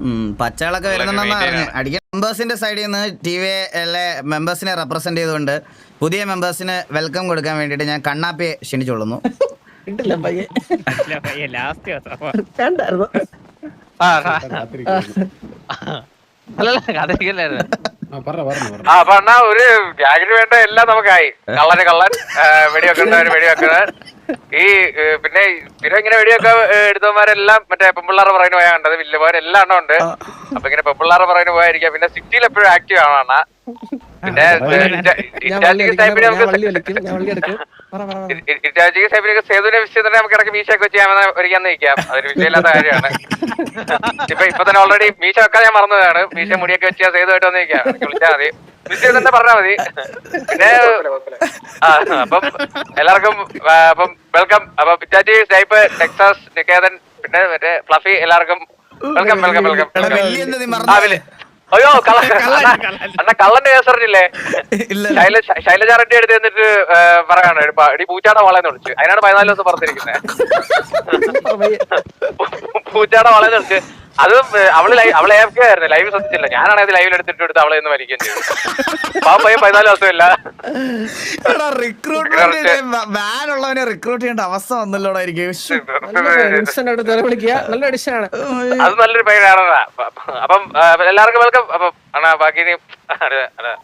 ഉം, പച്ചകളൊക്കെ വരുന്നുണ്ടെന്ന് അടിക്കാൻ മെമ്പേഴ്സിന്റെ സൈഡിൽ നിന്ന് ടി വി എല്ലെ മെമ്പേഴ്സിനെ റെപ്രസെന്റ് ചെയ്തുകൊണ്ട് പുതിയ മെമ്പേഴ്സിന് വെൽക്കം കൊടുക്കാൻ വേണ്ടിട്ട് ഞാൻ കണ്ണാപ്പിയെ കണ്ടായിരുന്നു ആ, ഒരു വേണ്ട എല്ലാം നമുക്കായി. കള്ളന് കള്ളൻ വെടിവെക്കണ്ട വെടിവെക്കുന്നവര് വെടിവെക്കുന്നവർ ഈ പിന്നെ പിന്നെ ഇങ്ങനെ വെടിയൊക്കെ എടുത്തവന്മാരെല്ലാം മറ്റേ പെമ്പിള്ളാറ് പറയുന്ന പോയാ കണ്ടത്. വില്ലുമാരെല്ലാം എണ്ണം ഉണ്ട്. അപ്പൊ ഇങ്ങനെ പെമ്പിള്ളാറ് പറയുന്ന പോയായിരിക്കാം. പിന്നെ സിറ്റിയിൽ എപ്പോഴും ആക്റ്റീവ് ആണ് അണ്ണാ പിന്നെ സേതുവിനെ വിഷയം തന്നെ നമുക്ക് ഇടയ്ക്ക് മീശയൊക്കെ വെച്ച് അതൊരു വിഷയമില്ലാത്ത കാര്യമാണ്. ഇപ്പൊ ഇപ്പൊ തന്നെ ഓൾറെഡി മീശ വെക്കാൻ ഞാൻ മറന്നതാണ്. മീശ മുടിയൊക്കെ വെച്ച് സേതുമായിട്ട് വന്നിരിക്കാം വിളിച്ചാൽ മതി. വിഷയം തന്നെ പറഞ്ഞാൽ മതി. പിന്നെ ആ അപ്പം എല്ലാവർക്കും അപ്പം വെൽക്കം അപ്പൊ പിറ്റാച്ചി സൈപ്പ് ടെക്സാസ് നിക്കേതൻ പിന്നെ മറ്റേ ഫ്ലഫി എല്ലാവർക്കും വെൽക്കം വെൽക്കം വെൽക്കം ആ അയ്യോ കള്ള അണ്ണ കള്ളന്റെ കേസ് പറഞ്ഞില്ലേ ഇല്ല ശൈലജ ശൈലജ റെഡ്ഡി എടുത്ത് എന്നിട്ട് പറയാണ് ഇടി പൂച്ചാട വളയെന്ന് വിളിച്ചു. അതിനാണ് പതിനാല് ദിവസം പറഞ്ഞിരിക്കുന്നത്. പൂച്ചാടെ വളരെ വിളിച്ച് അത് അവൾ അവൾ ലൈവ് അവളെ AFK ആയിരുന്നു. ലൈവ് ശ്രദ്ധിച്ചില്ല. ഞാനാണ് അത് ലൈവിൽ എടുത്തിട്ട് എടുത്ത് അവളെ ഒന്ന് മരിക്കുകയും ചെയ്തു പാപ്പയ്യ പതിനാല് ദിവസമില്ല. റിക്രൂട്ട്മെന്റ് ബാൻ ഉള്ളവനെ റിക്രൂട്ട് ചെയ്യേണ്ട അവസ്ഥ വന്നല്ലോ അത് നല്ലൊരു പയ്യനാണ്. അപ്പം എല്ലാവർക്കും വെൽക്കം അപ്പം അണ്ണാ ബാക്കി ഇനി അതെ.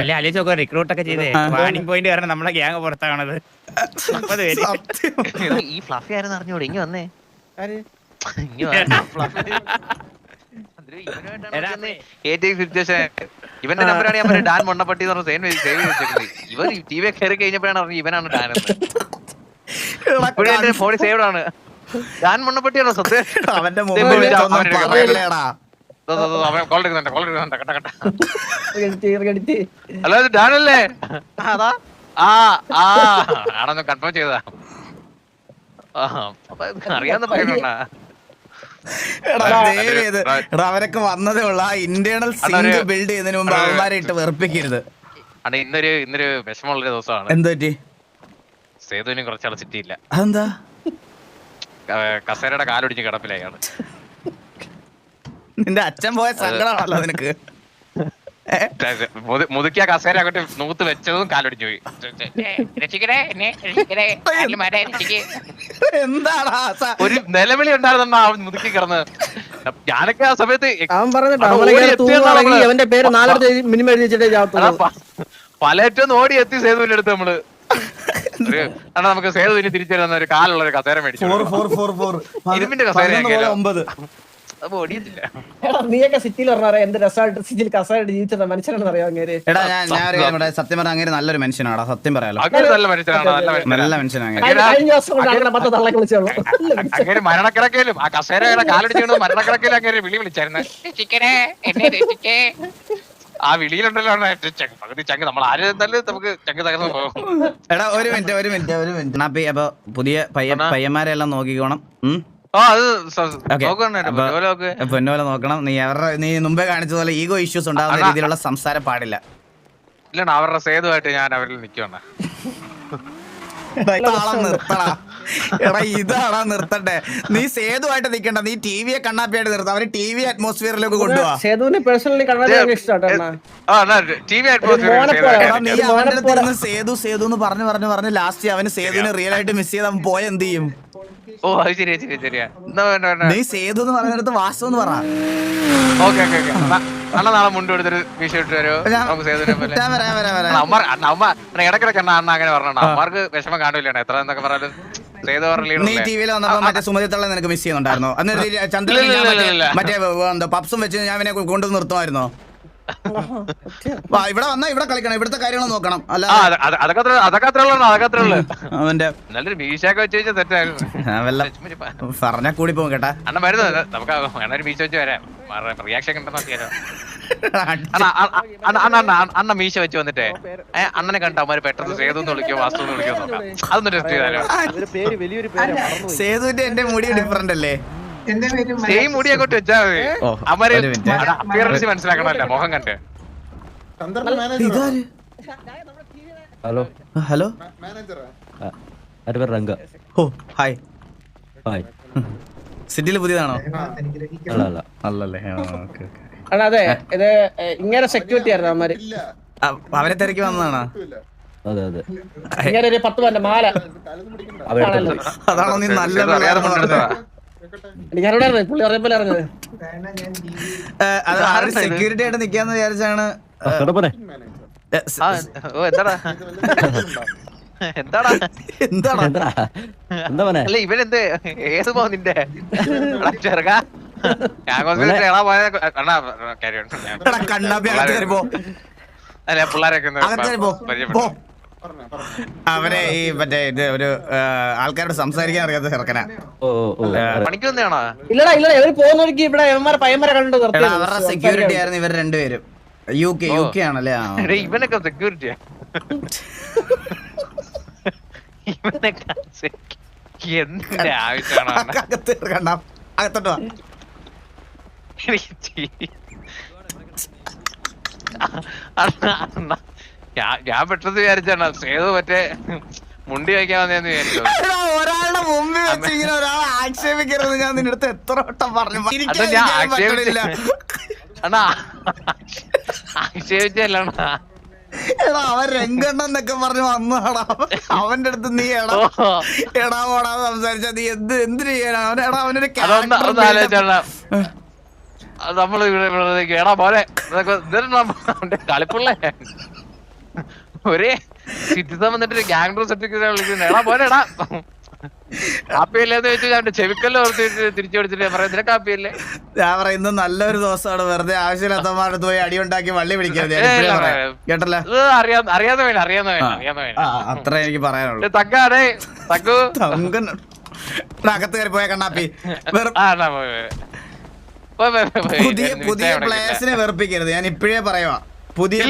അല്ലെ അലിച്ച് റിക്രൂട്ട് ഒക്കെ ചെയ്തേ. വാണിംഗ് പോയിന്റ് കാരണം നമ്മളെ ഗ്യാങ് പുറത്താണത് ഈ ഫ്ലഫി ആരെന്ന് അറിഞ്ഞൂടെ? ഇങ്ങ വന്നേ. ഇവന്റെ നമ്പറാണ് ഞാൻ പറഞ്ഞത് ഡാൻ മണ്ണപ്പട്ടി എന്ന് പറഞ്ഞ സേവ് സേവ് വെച്ചേക്കുന്നത് ഇവർ ടി വി കയറി കഴിഞ്ഞപ്പോഴാണ് ഇവനാണ് ഡാൻ എന്ന്. എടാ, ഇപ്പോഴും എന്റെ ഫോണിൽ സേവ്ഡ് ആണ്. ഡാൻ മണ്ണപ്പട്ടിയാണോ സത്യം? അവന്റെ ഇത് ഡാൻ അല്ലേ? അതാ. ആ ആ. ആണെന്ന് കൺഫേം ചെയ്തതാ. അറിയാന്ന് അപ്പൊ അറിയാവുന്ന പയ്യനാ എടാ, അവരൊക്കെ വന്നതേ ഉള്ള. ആ ഇന്റേണൽ സിങ്ക് ബിൽഡ് ചെയ്യുന്നതിന് മുമ്പ് അവന്മാരെ ഇട്ട് വെറുപ്പിക്കരുത്. ഇന്നൊരു ഇന്നൊരു വിഷമമുള്ള ദിവസമാണ്. എന്ത് പറ്റി? സേതുവിനും കുറച്ചാൾ സിറ്റിയില്ല അതെന്താ? കസേരയുടെ കാലൊടിഞ്ഞ് കിടപ്പിലായാണ് നിന്റെ അച്ഛൻ പോയ സങ്കടമാണല്ലോ നിനക്ക്. മുതുക്കിയ കസേര അങ്ങോട്ട് നൂത്ത് വെച്ചതും കാലൊടിഞ്ഞു പോയി. രക്ഷിക്കണേ എന്നെ എന്താടാ ഒരു നിലവിളി ഉണ്ടായിരുന്ന മുതുക്കി കിടന്ന്. ഞാനൊക്കെ ആ സമയത്ത്. അവന്റെ പേര് നാലെടുത്ത് മിനിമം എഴുതി വെച്ചിട്ടേ അതാ ചാവത്തുള്ളൂ പ- പലയറ്റം ഓടി എത്തി സേതുവിന്റെ അടുത്ത് നമ്മൾ. അണ്ണാ നമുക്ക് സേതുവിന് തിരിച്ചു തരുന്ന ഒരു കാലുള്ള ഒരു കസേര മേടിച്ചു ഇരുമ്പിന്റെ കസേര നീയൊക്കെ സിറ്റിയിൽ പറഞ്ഞാ എന്ത് രസമായിട്ട് സിറ്റിയിൽ കസായിട്ട് ജീവിച്ചത് മനുഷ്യനാണെന്ന് അറിയാം അങ്ങേര്? എടാ ഞാൻ ഞാൻ ഒരു കാര്യം പറയാം. സത്യം അങ്ങനെ നല്ലൊരു മനുഷ്യനാടാ സത്യം പറയാലോ. അങ്ങനെ നല്ല മനുഷ്യനാണ് നല്ല നല്ല മനുഷ്യനാണ് മനുഷ്യനാണ് അങ്ങനെ കഴിഞ്ഞ കഴിഞ്ഞ ദിവസം കൊണ്ട് അങ്ങനെ പത്ത് തള്ളെ വിളിച്ചോളൂ അങ്ങനെ മരണക്കിടക്കയിലും ആ കസേരയുടെ കാലടിച്ചുകൊണ്ട് മരണക്കിടക്കയിലും അങ്ങനെ വിളി വിളിച്ചായിരുന്നു. രക്ഷിക്കണേ എന്നെ രക്ഷിക്കേ. ആ വിളിയിലുണ്ടല്ലോ പകുതി നമ്മൾ ആര് നമുക്ക് തകർന്നു പോകും. എടാ ഒരു മിനിറ്റ് ഒരു മിനിറ്റ് ഒരു മിനിറ്റ്. അപ്പൊ അപ്പൊ പുതിയ പയ്യ പയ്യന്മാരെ എല്ലാം നോക്കിക്കോണം. ഉം? Okay. നോക്കണേ. നീ അവരുടെ നീ മുമ്പേ കാണിച്ചതുപോലെ ഈഗോ ഇഷ്യൂസ് ഉണ്ടാകുന്ന രീതിയിലുള്ള സംസാരം പാടില്ല. അവരുടെ സേതുമായിട്ട് ഞാൻ അവരിൽ നിൽക്കണം എടാ, ഇതാളാ നിർത്തടാ. എടാ ഇതാടാ നിർത്തട്ടെ. നീ സേതുവായിട്ട് നിക്കണ്ട. നീ ടി വിയെ കണ്ണാപ്പിയായിട്ട് നിർത്ത. അവർ ടി വി അറ്റ്മോസ്ഫിയറിലേക്ക് കൊണ്ടുപോവാ സേതു സേതു എന്ന് പറഞ്ഞു പറഞ്ഞു പറഞ്ഞു ലാസ്റ്റ് അവന് സേതുവിനെ റിയൽ ആയിട്ട് മിസ് ചെയ്ത് അവൻ പോയ ചെയ്യും? ഓ അത് ശരിയാ ശരിയാ ശരിയാ. എന്നാ വേണ്ട വേണ്ട നീ സേതു എന്ന് പറയുന്നിടത്ത് വാസു എന്ന് പറ. Okay okay okay. അണ്ണ നാളെ മുണ്ട് എടുത്തൊരു വിഷയം ഇട്ട് വരുമോ ഞാൻ- നമുക്ക് സേതുവിനെ പോലെ. ഞാൻ വരാം വരാം വരാം. അണ്ണാ, അമ്മ അണ്ണ അമ്മ അണ്ണാ ഇടക്കിടക്ക് അണ്ണ അണ്ണ അങ്ങനെ പറഞ്ഞ അമ്മമാർക്ക് വിഷമം കാണില്ല എത്ര എന്നൊക്കെ പറഞ്ഞാലും സേതു പറഞ്ഞ നീ ടി വിയിൽ വന്നപ്പോ മറ്റേ സുമതി തള്ള നിനക്ക് മിസ് ചെയ്യുന്നുണ്ടായിരുന്നോ? അന്ന് ചന്ദ്രൻ ഇല്ല, ഇല്ല, ഇല്ല, ഇല്ല. മറ്റേ പപ്സും വെച്ച് ഞാൻ അവനെ കൊണ്ടു നിർത്തുമായിരുന്നോ? വാ, ഇവിടെ വന്നാ ഇവിടെ കളിക്കണം. ഇവിടുത്തെ കാര്യങ്ങൾ നോക്കണം. അല്ല ആ അത് അത് അതൊക്കെ അത്ര അതൊക്കെ അത്ര അതൊക്കെ അത്ര അവന്റെ നല്ലൊരു മീശയൊക്കെ വെച്ച് കഴിഞ്ഞാൽ തെറ്റായിരുന്നു ആ, വല്ല പറഞ്ഞാ കൂടി പോകും കേട്ടാ. അണ്ണ വരുന്നത് നമുക്ക് അണ്ണ ഒരു മീശ വെച്ച് വരാം. റിയാക്ഷൻ ഉണ്ടെന്ന് നോക്കിയാലോ. അണ്ണ അ- അ- അണ്ണ അണ്ണ അണ്ണ അണ്ണ മീശ വെച്ച് വന്നിട്ടേ. ഏ, അണ്ണനെ കണ്ട അവന്മാര് പെട്ടെന്ന് സേതു എന്ന് വിളിക്കോ വാസ്തു എന്ന് വിളിക്കോ നോക്കാം. അതൊന്ന് ടെസ്റ്റ് ചെയ്താലോ. പേര് വലിയൊരു പേര് സേതുവിന്റെ എന്റെ മുടി ഡിഫറന്റ് അല്ലേ? സെയിം മുടി അങ്ങോട്ട് വെച്ചാ മിനിറ്റ്. അപ്പിയറൻസ് മനസ്സിലാക്കണമല്ലോ മോഹം കണ്ട്. ഹലോ. ഹലോ. റങ്ക പേര്? രംഗ. ഓ ഹായ്. ഹായ്. സിറ്റിയിൽ പുതിയതാണോ? അല്ല അല്ല. അല്ലല്ലേ? Okay, okay. അതെ ഇത് ഇങ്ങനെ സെക്യൂരിറ്റി ആയിരുന്നു അവന്മാര്? അവനെ അവരെ തിരക്കി വന്നതാണോ? അതെ അതെ. ഇങ്ങനെ ഒരു പത്ത് പന്റെ മാല. അതാണോ നീ നല്ല സെക്യൂരിറ്റി ആയിട്ട് നിക്കാന്ന് വിചാരിച്ചാണ് എന്താ? അല്ല ഏത് പോ നിന്റെ? എടാ ചെറുക്കാ. കണ്ണാപ്പി പോ. അല്ല പിള്ളേരൊക്കെ അവരെ ഈ മറ്റേ ഇത് ഒരു ആൾക്കാരോട് സംസാരിക്കാൻ അറിയാത്ത ചെറുക്കനാ. ഓ ഓ ഓ. പണിക്ക് ഇല്ലടാ ഇല്ലടാ ഇവർ പോകുന്ന വഴിക്ക് ഇവിടെ പയ്യന്മാരെ കണ്ടു അവരുടെ സെക്യൂരിറ്റി ആയിരുന്നു ഇവർ രണ്ടുപേരും. യു കെ യു കെ ആണല്ലേ. ഇവനൊക്കെ സെക്യൂരിറ്റിയാ ഇവനൊക്കെ എന്തിന്റെ ആവശ്യമാണോ അകത്തോട്ട് വാ. ഞാൻ- പെട്ടെന്ന് വിചാരിച്ചാണ് സേതു മറ്റേ മുണ്ടി വയ്ക്കാൻ വന്നേന്ന് വിചാരിച്ചു. ഒരാളുടെ മുമ്പിൽ വെച്ച് ഇങ്ങനെ ഒരാളെ ആക്ഷേപിക്കരുത്. ഞാൻ നിന്റെ അടുത്ത് എത്ര വട്ടം പറഞ്ഞു. പറ്റണില്ല. അണ്ണാ. ആക്ഷേപിച്ചല്ലണ്ണാ എടാ അവൻ രംഗണ്ണ എന്നൊക്കെ പറഞ്ഞു വന്നതാടാ. അവന്റെ അടുത്ത് നീ എടാ എടാ ഓടാ സംസാരിച്ചാ നീ എന്ത് എന്തിനു ചെയ്യാനാ? അവൻ എടാ അവനൊരു നമ്മൾ ഇവിടെ എടാ പോലെ കളിപ്പുള്ളേ. ഒരേ സിറ്റിസൺ വന്നിട്ട് ഗ്യാങ് സർട്ടിഫിക്കറ്റ് വിളിക്കുന്നത്. എടാ കാപ്പിയല്ലേന്ന് ചെവിക്കല്ലോ ഓർത്തിട്ട് തിരിച്ചു പിടിച്ചിട്ട് പറയാം കാപ്പിയല്ലേ ഞാൻ പറയുന്നത് നല്ലൊരു ദിവസമാണ്. വെറുതെ ആവശ്യമില്ലാത്തമാരുടെ അടുത്ത് പോയി അടി ഉണ്ടാക്കി വള്ളി പിടിക്കരുത്. ഞാൻ ഇപ്പഴേ ഏയ് പറയാം. അറിയാ അറിയാതെ വേണം അറിയാതെ വേണം അറിയാതെ ആ വേണം അത്ര എനിക്ക് പറയാനുള്ളൂ. തക്കാടേ തക്കു തങ്ക. അകത്ത് കയറി പോയ കണ്ണാപ്പി. പുതിയ പ്ലേസിനെ വെറുപ്പിക്കരുത്. ഞാൻ ഇപ്പോഴേ പറയുവാ. പുതിയ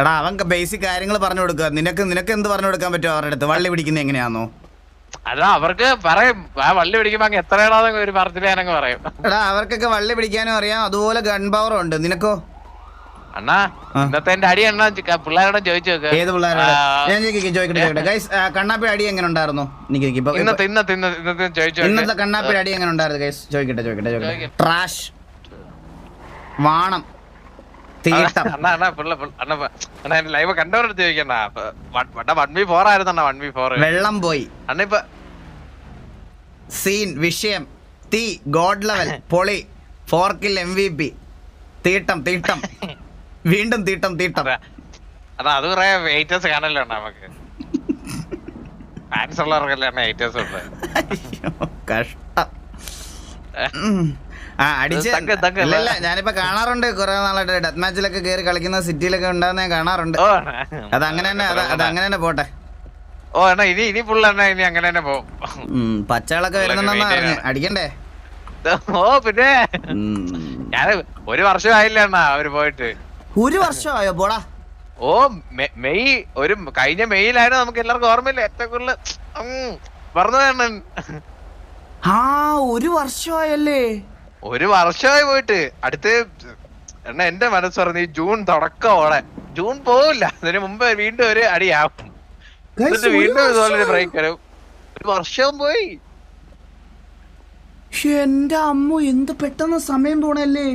എടാ, അവൻ ബേസിക് കാര്യങ്ങൾ പറഞ്ഞു കൊടുക്കുക. നിനക്ക് നിനക്ക് എന്ത് പറഞ്ഞു കൊടുക്കാൻ പറ്റുമോ അവരുടെ അടുത്ത്? വള്ളി പിടിക്കുന്നത് എങ്ങനെയാണോ അതാ അവർക്ക് പറയും. ആ വള്ളി പിടിക്കുമ്പോ അങ്ങ് എത്ര ഒരു പറച്ചിൽ പറയും. എടാ അവർക്കൊക്കെ വള്ളി പിടിക്കാനും അറിയാം. അതുപോലെ ഗൺ പവറും ഉണ്ട്. നിനക്കോ? അണ്ണാ. ഇന്നത്തെ എന്റെ അടി അണ്ണാ ചി- പിള്ളേരോട് ചോദിച്ചു നോക്ക്. ഏത് പിള്ളേരോട്? ഞാൻ ചോദിക്കട്ടെ ചോദിക്കട്ടെ. ചോദിക്കട്ടെ ഗൈസ് കണ്ണാപ്പി അടി എങ്ങനെ ഉണ്ടായിരുന്നു? ഇന്നത്തെ ഇന്നത്തെ ഇന്നത്തെ ഇന്നത്തെ ചോദിച്ചു ഇന്നത്തെ കണ്ണാപ്പി അടി എങ്ങനെ ഉണ്ടായിരുന്നു ഗൈസ് ചോദിക്കട്ടെ ചോദിക്കട്ടെ ചോദിക്കട്ടെ. ട്രാഷ് വാണം. ലൈവ് കണ്ടവരടുത്ത് ചോദിക്കണ്ട. വൺ ബി ഫോർ ആയിരുന്നു അണ്ണാ വൺ ബി ഫോർ വെള്ളം പോയി. അണ്ണ ഇപ്പൊ സീൻ വിഷയം തീ ഗോഡ് ലെവൽ പൊളി ഫോർക്കിൽ എം വി പി തീട്ടം തീട്ടം വീണ്ടും തീട്ടം തീട്ടം. അതാ അതാ കുറെ വെയിറ്റേഴ്സ് കാണല്ലോ നമുക്ക്. ഫാൻസ് ഉള്ളവർക്കല്ലേ വെയിറ്റേഴ്സ് ഉണ്ട്. കഷ്ടം. ആ അടിച്ച് ഇല്ല, ഞാനിപ്പോ കാണാറുണ്ട് കുറെ നാളായിട്ട്. ഡെത്ത് മാച്ചിലൊക്കെ കേറി കളിക്കുന്ന സിറ്റിയിലൊക്കെ ഉണ്ടാകുന്ന ഞാൻ കാണാറുണ്ട്. അത് അങ്ങനെ തന്നെ അത് അങ്ങനെ തന്നെ പോട്ടെ. ഓ എന്നാ ഇനി ഇനി ഫുൾ ഇനി അങ്ങനെ തന്നെ പോകും പച്ചകളൊക്കെ വരുന്നുണ്ടെന്ന് അടിക്കണ്ടേ? ഓ പിന്നെ. ഞാൻ ഒരു വർഷം ആയില്ല അണ്ണാ അവർ പോയിട്ട്. ഒരു വർഷമായോ ബോടാ? ഓ മെയ് ഒരു കഴിഞ്ഞ മെയ്യിലായിരുന്നു നമുക്ക് എല്ലാവർക്കും ഓർമ്മയില്ല? ഏറ്റവും കൂടുതൽ പറഞ്ഞു അണ്ണൻ. ആ ഒരു വർഷമായല്ലേ? ഒരു വർഷമായി പോയിട്ട്. അടുത്ത് എണ്ണ എന്റെ മനസ്സ് പറഞ്ഞു ജൂൺ തുടക്കമോടെ ജൂൺ പോവില്ല. അതിന് മുമ്പ് വീണ്ടും ഒരു അടിയാവും. എന്നിട്ട് വീണ്ടും ഇതുപോലെ ബ്രേക്ക് വരും. ഒരു വർഷവും പോയി. എന്റെ അമ്മ എന്ത് പെട്ടെന്ന് സമയം പോണല്ലേ?